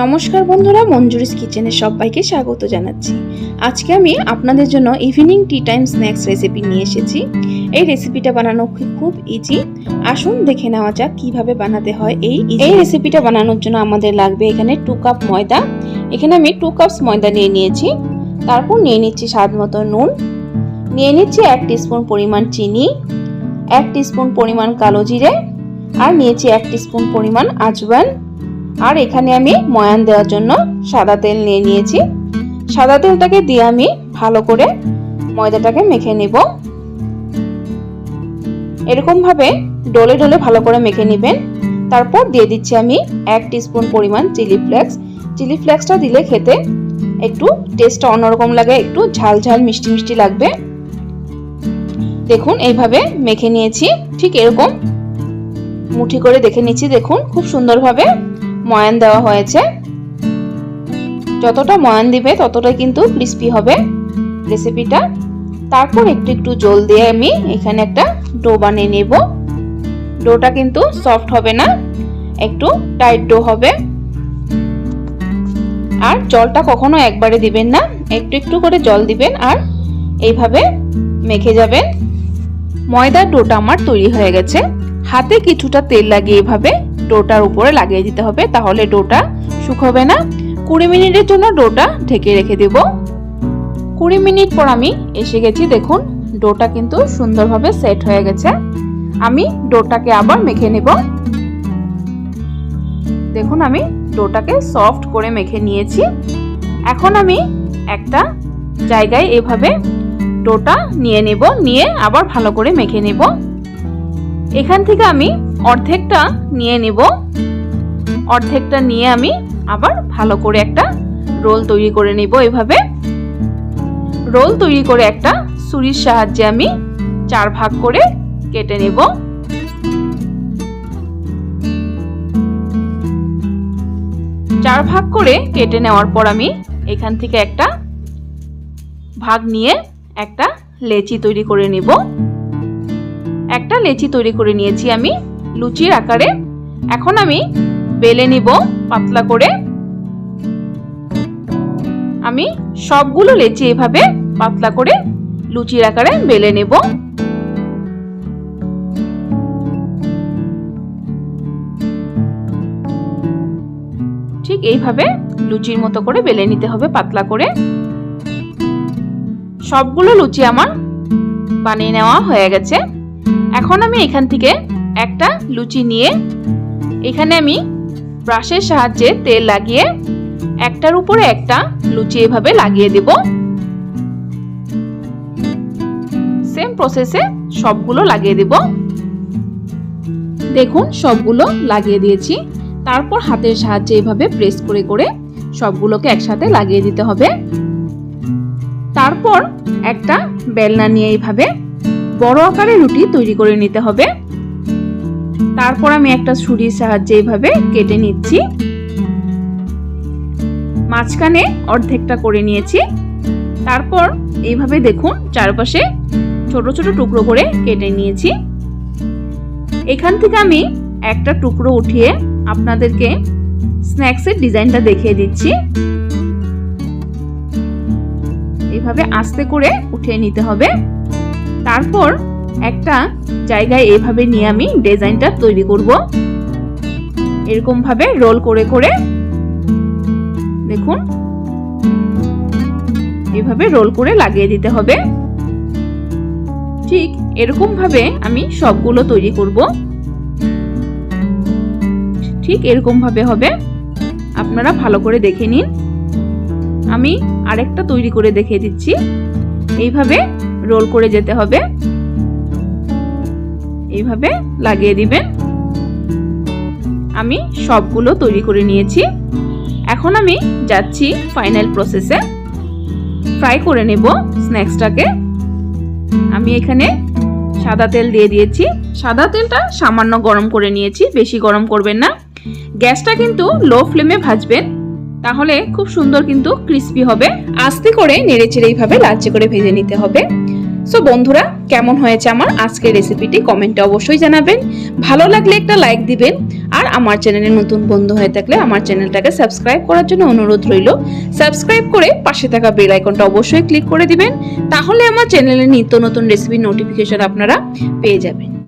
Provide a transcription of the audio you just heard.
নমস্কার বন্ধুরা, মঞ্জুরিস কিচেনে সবাইকে স্বাগত জানাচ্ছি। আজকে আমি আপনাদের জন্য evening tea time snacks recipe নিয়ে এসেছি। এই রেসিপিটা বানানো খুব ইজি আসুন দেখে নেওয়া যাক কীভাবে বানাতে হয় এই এই রেসিপিটা বানানোর জন্য আমাদের লাগবে এখানে টু কাপ ময়দা। এখানে আমি টু কাপস ময়দা নিয়ে নিয়েছি। তারপর নিয়ে নিচ্ছি স্বাদ মতো নুন। নিয়ে নিচ্ছি এক টিস্পুন পরিমাণ চিনি, এক টিস্পুন পরিমাণ কালো জিরে, আর নিয়েছি এক টিস্পুন পরিমাণ আজওয়ান আর এখানে আমি ময়ান দেওয়ার জন্য সাদা তেল নিয়ে নিয়েছি। সাদা তেলটাকে দিয়ে আমি ভালো করে ময়দাটাকে মেখে নেব। এরকমভাবে ডলে ডলে ভালো করে মেখে নেবেন। তারপর দিয়ে দিচ্ছি আমি এক টিস্পুন পরিমাণ চিলি ফ্লেক্স। চিলি ফ্লেক্সটা দিলে খেতে একটু টেস্টটা অন্যরকম লাগে, একটু ঝাল ঝাল, মিষ্টি মিষ্টি লাগবে। দেখুন, এইভাবে মেখে নিয়েছি। ঠিক এরকম মুঠি করে দেখে নিচ্ছি। দেখুন, খুব সুন্দরভাবে ময়ান দেওয়া হয়েছে। যতটা ময়ান দিবে, ততটাই কিন্তু ক্রিস্পি হবে রেসিপিটা তারপর একটু একটু জল দিয়ে আমি এখানে একটা ডো বানিয়ে নেব। ডোটা কিন্তু সফট হবে না, একটু টাইট ডো হবে। আর জলটা কখনো একবারে দিবেন না, একটু একটু করে জল দিবেন আর এইভাবে মেখে যাবেন। ময়দার ডোটা আমার তৈরি হয়ে গেছে। হাতে কিছুটা তেল লাগিয়ে এভাবে ডোটার উপরে লাগিয়ে দিতে হবে, তাহলে ডোটা শুকোবে না। কুড়ি মিনিটের জন্য ডোটা ঢেকে রেখে দেব। কুড়ি মিনিট পর আমি এসে গেছি, দেখুন, ডোটা কিন্তু সুন্দরভাবে সেট হয়ে গেছে। আমি ডোটাকে আবার মেখে নেব। দেখুন, আমি ডোটাকে সফট করে মেখে নিয়েছি। এখন আমি একটা জায়গায় এভাবে ডোটা নিয়ে নেব, নিয়ে আবার ভালো করে মেখে নেব। এখান থেকে আমি অর্ধেকটা নিয়ে নেব। অর্ধেকটা নিয়ে আমি আবার ভালো করে একটা রোল তৈরি করে নেব এভাবে। রোল তৈরি করে একটা ছুরির সাহায্যে আমি চার ভাগ করে কেটে নেব। চার ভাগ করে কেটে নেওয়ার পর আমি এখান থেকে একটা ভাগ নিয়ে একটা লেচি তৈরি করে নেব। একটা লেচি তৈরি করে নিয়েছি আমি লুচির আকারে। এখন আমি বেলে নিব পাতলা করে। আমি সবগুলো লেচি এভাবে পাতলা করে লুচির আকারে বেলে নেব। ঠিক এইভাবে লুচির মতো করে বেলে নিতে হবে পাতলা করে। সবগুলো লুচি আমার বানিয়ে নেওয়া হয়ে গেছে। এখন আমি এখান থেকে একটা লুচি নিয়ে এখানে আমি ব্রাশের সাহায্যে তেল লাগিয়ে একটার উপরে একটা লুচি এভাবে লাগিয়ে দেব। সেম প্রসেসে সবগুলো লাগিয়ে দেব। দেখুন, সবগুলো লাগিয়ে দিয়েছি। তারপর হাতের সাহায্যে এভাবে প্রেস করে করে সবগুলোকে একসাথে লাগিয়ে দিতে হবে। তারপর একটা বেলনা নিয়ে এইভাবে বড় আকারে রুটি তৈরি করে নিতে হবে। তারপর আমি একটা ছুরির সাহায্যে এইভাবে কেটে নিচ্ছি। মাঝখানে অর্ধেকটা করে নিয়েছি। তারপর এইভাবে দেখুন চারপাশে ছোট ছোট টুকরো করে কেটে নিয়েছি। এখান থেকে আমি একটা টুকরো উঠিয়ে আপনাদেরকে স্ন্যাক্সের ডিজাইনটা দেখিয়ে দিচ্ছি। এইভাবে আস্তে করে উঠিয়ে নিতে হবে। তারপর একটা জায়গায় এভাবে নিয়ে আমি ডিজাইনটা তৈরি করব। এরকম ভাবে রোল করে করে দেখুন। এভাবে রোল করে লাগিয়ে দিতে হবে। ঠিক এরকম ভাবে আমি সবগুলো তৈরি করব। ঠিক এরকম ভাবে হবে। আপনারা ভালো করে দেখে নিন। আমি আরেকটা তৈরি করে দেখিয়ে দিচ্ছি। এইভাবে রোল করে যেতে হবে। এইভাবে লাগিয়ে দিবেন। আমি সবগুলো তৈরি করে নিয়েছি। এখন আমি যাচ্ছি ফাইনাল প্রসেসে ফ্রাই করে নেব স্ন্যাক্সটাকে আমি এখানে সাদা তেল দিয়ে দিয়েছি। সাদা তেলটা সামান্য গরম করে নিয়েছি, বেশি গরম করবেন না। গ্যাসটা কিন্তু লো ফ্লেমে ভাজবেন, তাহলে খুব সুন্দর কিন্তু ক্রিস্পি হবে। আস্তে করে নেড়ে চেড়ে এইভাবে লালচে করে ভেজে নিতে হবে। সো বন্ধুরা, কেমন হয়েছে আমার আজকের রেসিপিটি কমেন্টে অবশ্যই জানাবেন। ভালো লাগলে একটা লাইক দিবেন। আর আমার চ্যানেলে নতুন বন্ধু হয়ে থাকলে আমার চ্যানেলটাকে সাবস্ক্রাইব করার জন্য অনুরোধ রইল। সাবস্ক্রাইব করে পাশে থাকা বেল আইকনটা অবশ্যই ক্লিক করে দিবেন। তাহলে আমার চ্যানেলে নিত্য নতুন রেসিপির নোটিফিকেশন আপনারা পেয়ে যাবেন।